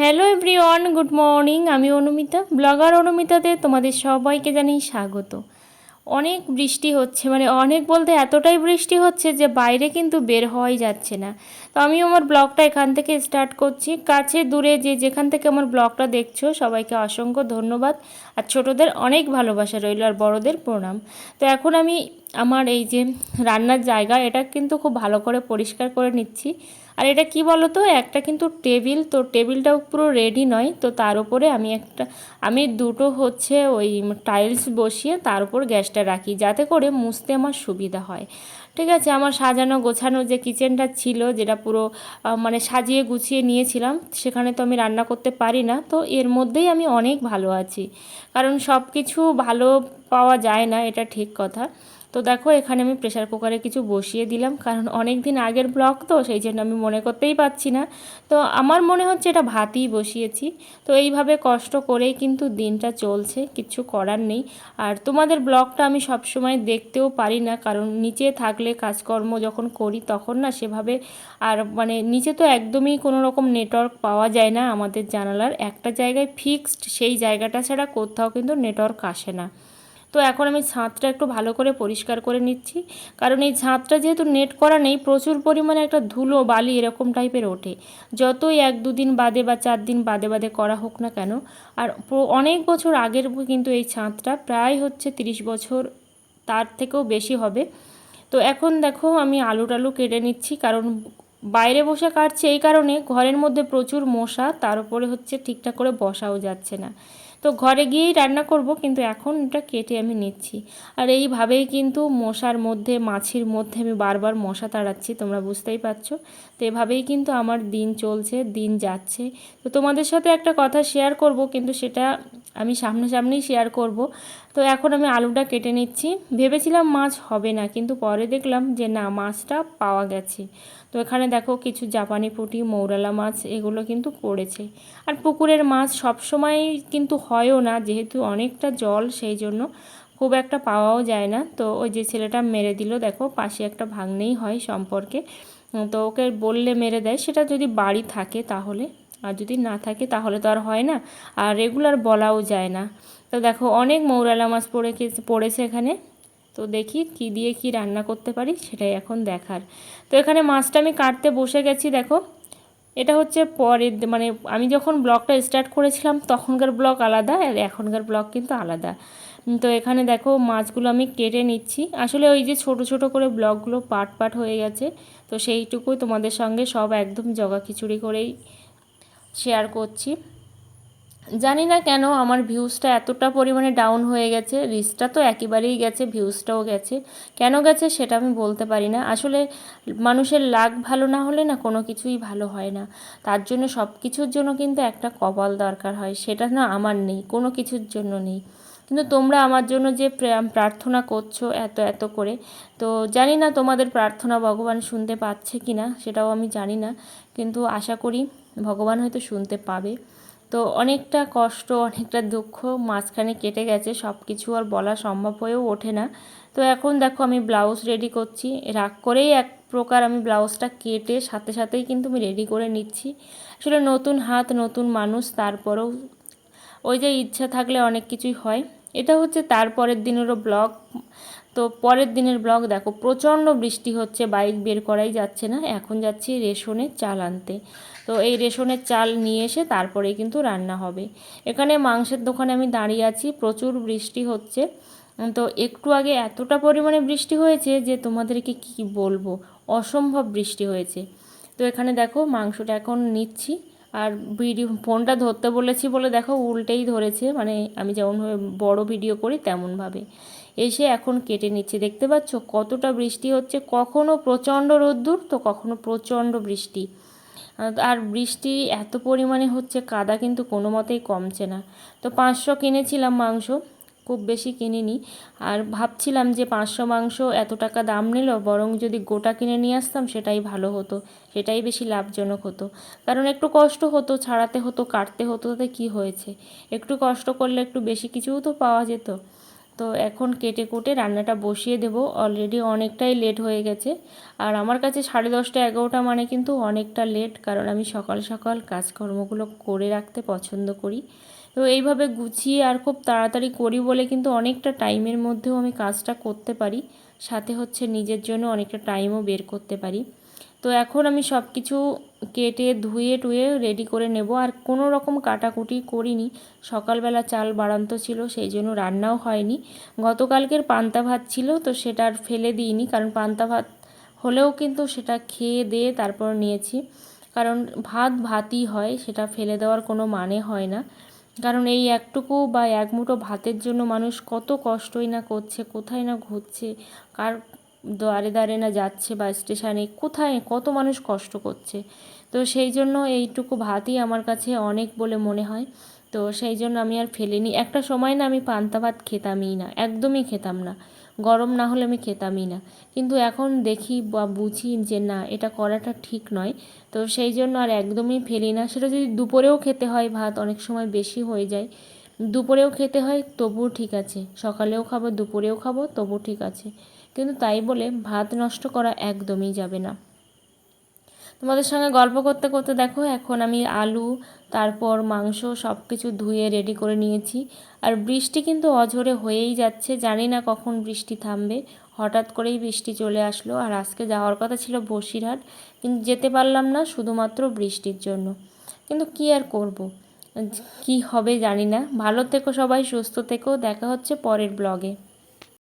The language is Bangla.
হ্যালো এভরিওয়ান গুড মর্নিং আমি অনুমিতা ব্লগার অনুমিতাতে তোমাদের সবাইকে জানাই স্বাগত। অনেক বৃষ্টি হচ্ছে মানে অনেক বলতে এতটাই বৃষ্টি হচ্ছে যে বাইরে কিন্তু বের হওয়াই যাচ্ছে না। তো আমি আমার ব্লগটা এখান থেকে স্টার্ট করছি। কাছে দূরে যে যেখান থেকে আমার ব্লগটা দেখছ, সবাইকে অসংখ্য ধন্যবাদ। আর ছোটদের অনেক ভালোবাসা রইল আর বড়দের প্রণাম। তো এখন আমি আমার এই যে রান্নার জায়গা, এটা কিন্তু খুব ভালো করে পরিষ্কার করে নিচ্ছি। আর এটা কি বলো তো একটা কিন্তু টেবিল, তো টেবিলটাও পুরো রেডি নয়, তো তার উপরে আমি একটা, আমি দুটো হচ্ছে ওই টাইলস বসিয়ে তার উপর গ্যাসটা রাখি, যাতে করে মুছতে আমার সুবিধা হয়। ঠিক আছে, আমার সাজানো গোছানো যে কিচেনটা ছিল, যেটা পুরো মানে সাজিয়ে গুছিয়ে নিয়েছিলাম, সেখানে তো আমি রান্না করতে পারি না, তো এর মধ্যেই আমি অনেক ভালো আছি। কারণ সব কিছু ভালো পাওয়া যায় না, এটা ঠিক কথা। তো দেখো, এখানে আমি প্রেশার কুকারে কিছু বসিয়ে দিলাম। কারণ অনেক দিন আগের ব্লগ তো, সেই জন্য আমি মনে করতেই পারছি না। তো আমার মনে হচ্ছে এটা ভাতই বসিয়েছি। তো এইভাবে কষ্ট করেই কিন্তু দিনটা চলছে, কিছু করার নেই। আর তোমাদের ব্লগটা আমি সবসময় দেখতেও পারি না, কারণ নিচে থাকলে কাজকর্ম যখন করি তখন না সেভাবে আর মানে নিচে তো একদমই কোনো রকম নেটওয়ার্ক পাওয়া যায় না আমাদের জানালার। একটা জায়গায় ফিক্সড সেই জায়গাটা ছাড়া কোথাও কিন্তু নেটওয়ার্ক আসে না। তো এখন আমি ছাদটা একটু ভালো করে পরিষ্কার করে নিচ্ছি। কারণ এই ছাদটা যেহেতু নেট করা নেই, প্রচুর পরিমাণে একটা ধুলো বালি এরকম টাইপের ওঠে। যতই এক দুদিন বাদে বা চার দিন বাদে বাদে করা হোক না কেন, আর অনেক বছর আগের কিন্তু এই ছাদটা প্রায় হচ্ছে তিরিশ বছর তার থেকেও বেশি হবে। তো এখন দেখো আমি আলু টালু কেটে নিচ্ছি, কারণ বাইরে বসে কাটছে এই কারণে ঘরের মধ্যে প্রচুর মশা, তার উপরে হচ্ছে ঠিকঠাক করে বসাও যাচ্ছে না। তো ঘরে গিয়েই রান্না করব, কিন্তু এখন এটা কেটে আমি নিচ্ছি। আর এইভাবেই কিন্তু মশার মধ্যে, মাছির মধ্যে আমি বারবার মশা তাড়াচ্ছি, তোমরা বুঝতেই পারছ। তো এভাবেই কিন্তু আমার দিন চলছে, দিন যাচ্ছে। তো তোমাদের সাথে একটা কথা শেয়ার করব, কিন্তু সেটা আমি সামনাসামনিই শেয়ার করব। তো এখন আমি আলুটা কেটে নিচ্ছি। ভেবেছিলাম মাছ হবে না, কিন্তু পরে দেখলাম যে না, মাছটা পাওয়া গেছে। তো এখানে দেখো কিছু জাপানি পুঁটি, মৌরালা মাছ, এগুলো কিন্তু পড়েছে। আর পুকুরের মাছ সবসময় কিন্তু হয়ও না, যেহেতু অনেকটা জল, সেই জন্য খুব একটা পাওয়াও যায় না। তো ওই যে ছেলেটা মেরে দিল, দেখো পাশে একটা ভাঙনেই হয় সম্পর্কে। তো ওকে বললে মেরে দেয়। সেটা যদি বাড়ি থাকে তাহলে, আর যদি না থাকে তাহলে তো আর হয় না, আর রেগুলার বলাও যায় না। তো দেখো অনেক মৌরালা মাছ পড়ে পড়েছে এখানে। তো দেখি কি দিয়ে কি রান্না করতে পারি, সেটাই এখন দেখার। তো এখানে মাছটা আমি কাটতে বসে গেছি, দেখো। এটা হচ্ছে পরের মানে আমি যখন ব্লগটা স্টার্ট করেছিলাম, তখনকার ব্লগ আলাদা, আর এখনকার ব্লগ কিন্তু আলাদা। তো এখানে দেখো মাছগুলো আমি কেটে নিচ্ছি। আসলে ওই যে ছোট ছোট করে ব্লগগুলো পাট পাট হয়ে গেছে, তো সেইটুকুই তোমাদের সঙ্গে সব একদম জগা খিচুড়ি করেই শেয়ার করছি। জানি না কেন আমার ভিউজটা এতটা পরিমাণে ডাউন হয়ে গেছে। রিচটা তো একেবারেই গেছে ভিউজটাও গেছে। কেন গেছে সেটা আমি বলতে পারি না। আসলে মানুষের লাগ ভালো না হলে না কোনো কিছুই ভালো হয় না। তার জন্য সব কিছুর জন্য কিন্তু একটা কপাল দরকার হয়, সেটা না আমার নেই, কোনো কিছুর জন্য নেই। কিন্তু তোমরা আমার জন্য যে প্রা- প্রার্থনা করছ এত এত করে, তো জানি না তোমাদের প্রার্থনা ভগবান শুনতে পাচ্ছে কি না সেটাও আমি জানি না। কিন্তু আশা করি ভগবান হয়তো শুনতে পাবে। তো অনেকটা কষ্ট, অনেকটা দুঃখ মাঝখানে কেটে গেছে সব কিছু আর বলা সম্ভব হয়েও ওঠে না। তো এখন দেখো আমি ব্লাউজ রেডি করছি। রাগ করেই এক প্রকার আমি ব্লাউজটা কেটে সাথে সাথেই কিন্তু আমি রেডি করে নিচ্ছি। আসলে নতুন হাত, নতুন মানুষ, তারপরেও ওই যে ইচ্ছা থাকলে অনেক কিছুই হয়। এটা হচ্ছে তারপরের দিনেরও ব্লগ তো পরের দিনের ব্লগ দেখো, প্রচণ্ড বৃষ্টি হচ্ছে, বাইক বের করাই যাচ্ছে না, এখন যাচ্ছি রেশনের চাল আনতে। তো এই রেশনের চাল নিয়ে এসে তারপরেই কিন্তু রান্না হবে। এখানে মাংসের দোকানে আমি দাঁড়িয়ে আছি, প্রচুর বৃষ্টি হচ্ছে। তো একটু আগে এতটা পরিমাণে বৃষ্টি হয়েছে যে তোমাদেরকে কি বলব, অসম্ভব বৃষ্টি হয়েছে। তো এখানে দেখো মাংসটা এখন নিচ্ছি। আর ভিডিও, ফোনটা ধরতে বলেছি বলে দেখো উল্টেই ধরেছে মানে আমি যেমনভাবে বড় ভিডিও করি তেমনভাবে এসে এখন কেটে নিচ্ছে, দেখতে পাচ্ছ কতটা বৃষ্টি হচ্ছে, কখনো প্রচণ্ড রোদ্দুর, তো কখনো প্রচণ্ড বৃষ্টি। আর বৃষ্টি এত পরিমাণে হচ্ছে, কাদা কিন্তু কোনো মতেই কমছে না। তো পাঁচশো কিনেছিলাম মাংস খুব বেশি কিনিনি। আর ভাবছিলাম যে পাঁচশো মাংস এত টাকা দাম নিল, বরং যদি গোটা কিনে নিয়ে আসতাম সেটাই ভালো হতো, সেটাই বেশি লাভজনক হতো। কারণ একটু কষ্ট হতো, ছাড়াতে হতো, কাটতে হতো, তাতে কী হয়েছে? একটু কষ্ট করলে একটু বেশি কিছুও তো পাওয়া যেত। তো এখন কেটে কুটে রান্নাটা বসিয়ে দেব অলরেডি অনেকটাই লেট হয়ে গেছে। আর আমার কাছে সাড়ে দশটা এগারোটা মানে কিন্তু অনেকটা লেট কারণ আমি সকাল সকাল কাজকর্মগুলো করে রাখতে পছন্দ করি। তো এইভাবে গুছিয়ে আর খুব তাড়াতাড়ি করি বলে কিন্তু অনেকটা টাইমের মধ্যেও আমি কাজটা করতে পারি। সাথে হচ্ছে নিজের জন্য অনেকটা টাইমও বের করতে পারি। তো এখন আমি সব কিছু কেটে, ধুয়ে, টুয়ে রেডি করে নেব। আর কোনো রকম কাটাকুটি করিনি। সকালবেলা চাল বাড়ান্ত ছিল, সেই জন্য রান্নাও হয়নি। গতকালকের পান্তা ভাত ছিল, তো সেটা আর ফেলে দিইনি। কারণ পান্তা ভাত হলেও কিন্তু সেটা খেয়ে দিয়ে তারপর নিয়েছি। কারণ ভাত ভাতই হয়, সেটা ফেলে দেওয়ার কোনো মানে হয় না। কারণ এই একটুকু বা এক মুঠো ভাতের জন্য মানুষ কত কষ্টই না করছে, কোথায় না ঘুরছে, কার দ্বারে দ্বারে না যাচ্ছে বা স্টেশনে, কোথায় কত মানুষ কষ্ট করছে। তো সেই জন্য এইটুকু ভাতই আমার কাছে অনেক বলে মনে হয়। তো সেই জন্য আমি আর ফেলিনি। একটা সময় না আমি পান্তা ভাত খেতামই না, একদমই খেতাম না। গরম না হলে আমি খেতামই না। কিন্তু এখন দেখি বা বুঝি যে না, এটা করাটা ঠিক নয়। তো সেই জন্য আর একদমই ফেলি না। সেটা যদি দুপুরেও খেতে হয়, ভাত অনেক সময় বেশি হয়ে যায়। দুপুরেও খেতে হয়, তবুও ঠিক আছে। সকালেও খাব, দুপুরেও খাব তবু ঠিক আছে। কিন্তু তাই বলে ভাত নষ্ট করা একদমই যাবে না। তোমাদের সঙ্গে গল্প করতে করতে দেখো, এখন আমি আলু, তারপর মাংস সব কিছু ধুয়ে রেডি করে নিয়েছি। আর বৃষ্টি কিন্তু অঝরে হয়েই যাচ্ছে, জানি না কখন বৃষ্টি থামবে। হঠাৎ করেই বৃষ্টি চলে আসলো, আর আজকে যাওয়ার কথা ছিল বসিরহাট, কিন্তু যেতে পারলাম না শুধুমাত্র বৃষ্টির জন্য। কিন্তু কি আর করব? কি হবে জানি না। ভালো থেকো সবাই, সুস্থ থেকো। দেখা হচ্ছে পরের ব্লগে